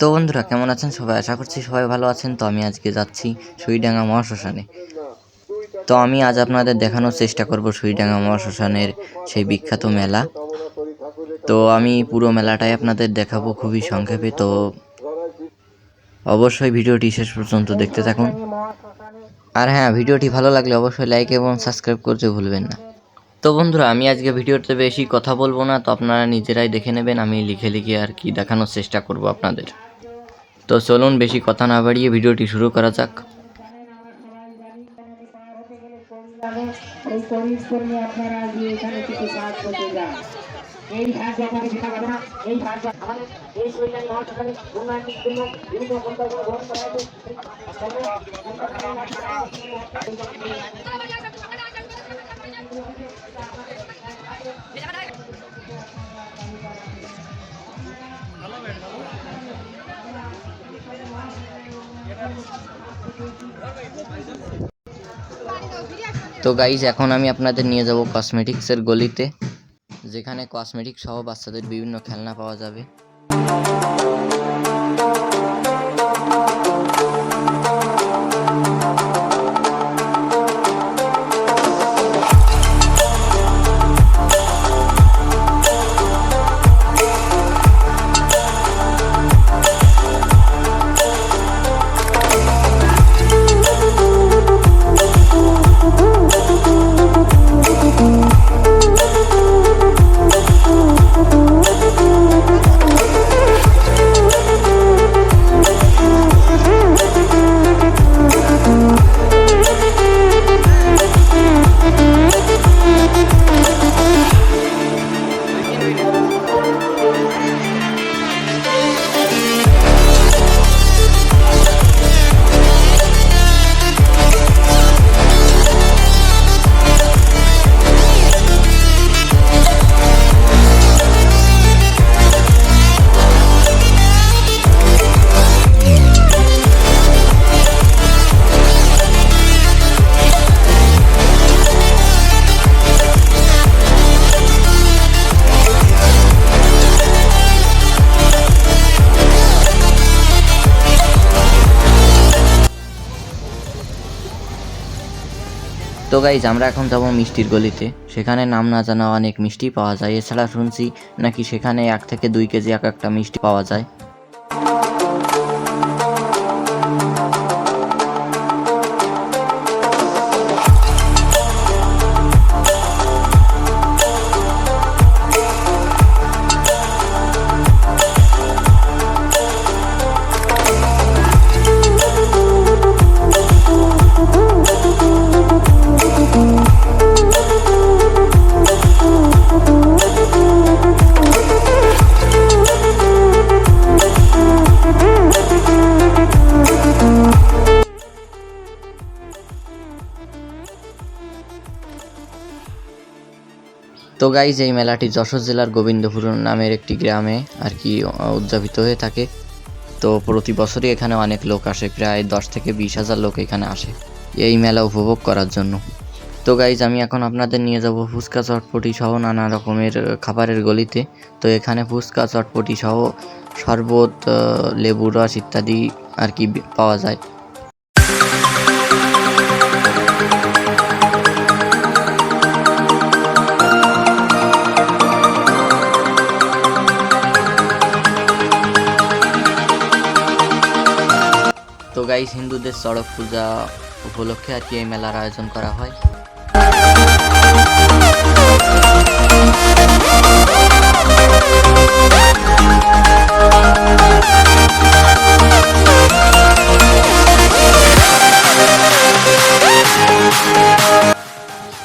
তো বন্ধুরা, কেমন আছেন সবাই? আশা করছি সবাই ভালো আছেন। তো আমি আজকে যাচ্ছি সুইডাঙ্গা মহাশ্মশানে। তো আমি আজ আপনাদের দেখানোর চেষ্টা করব সুইডাঙ্গা মহাশ্মশানের সেই বিখ্যাত মেলা। তো আমি পুরো মেলাটাই আপনাদের দেখাবো খুবই সংক্ষেপে। তো অবশ্যই ভিডিওটি শেষ পর্যন্ত দেখতে থাকুন। আর হ্যাঁ ভিডিওটি ভালো লাগলে অবশ্যই লাইক এবং সাবস্ক্রাইব করতে ভুলবেন না। তো বন্ধুরা, আমি আজকে ভিডিওতে বেশি কথা বলব না, তো আপনারা নিজেরাই দেখে নেবেন, আমি লিখে লিখে আর কি দেখানোর চেষ্টা করব আপনাদের। তো চলুন, বেশি কথা না বাড়িয়ে ভিডিওটি শুরু করা যাক। করা হয়েছে তো গাইজ এখন আমি আপনাদের নিয়ে যাব কসমেটিক্সের গলিতে, যেখানে কসমেটিক সহ বাচ্চাদের বিভিন্ন খেলনা পাওয়া যাবে। তো গাইজ আমরা এখন যাব মিষ্টির গলিতে। সেখানে নাম না জানা অনেক মিষ্টি পাওয়া যায়। এছাড়া শুনছি নাকি সেখানে এক থেকে দুই কেজি এক একটা মিষ্টি পাওয়া যায়। তো গাইজ এই মেলাটি যশোর জেলার গোবিন্দপুর নামের একটি গ্রামে আর কি উদযাপিত হয়ে থাকে। তো প্রতি বছরই এখানে অনেক লোক আসে, প্রায় দশ থেকে বিশ হাজার লোক এখানে আসে এই মেলা উপভোগ করার জন্য। তো গাইজ আমি এখন আপনাদের নিয়ে যাব ফুচকা চটপটি সহ নানা রকমের খাবারের গলিতে। তো এখানে ফুচকা চটপটি সহ শরবত লেবু রস ইত্যাদি আর কি পাওয়া যায়। তো গাইজ হিন্দুদের চড়ক পূজা উপলক্ষে আর কি এই মেলার আয়োজন করা হয়।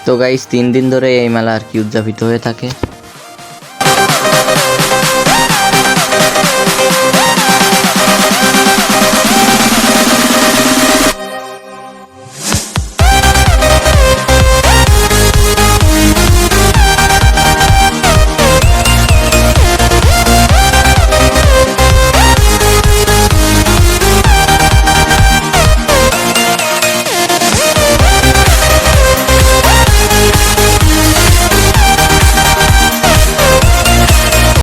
তো গাইজ তিন দিন ধরে এই মেলা আর কি উদযাপিত হয়ে থাকে।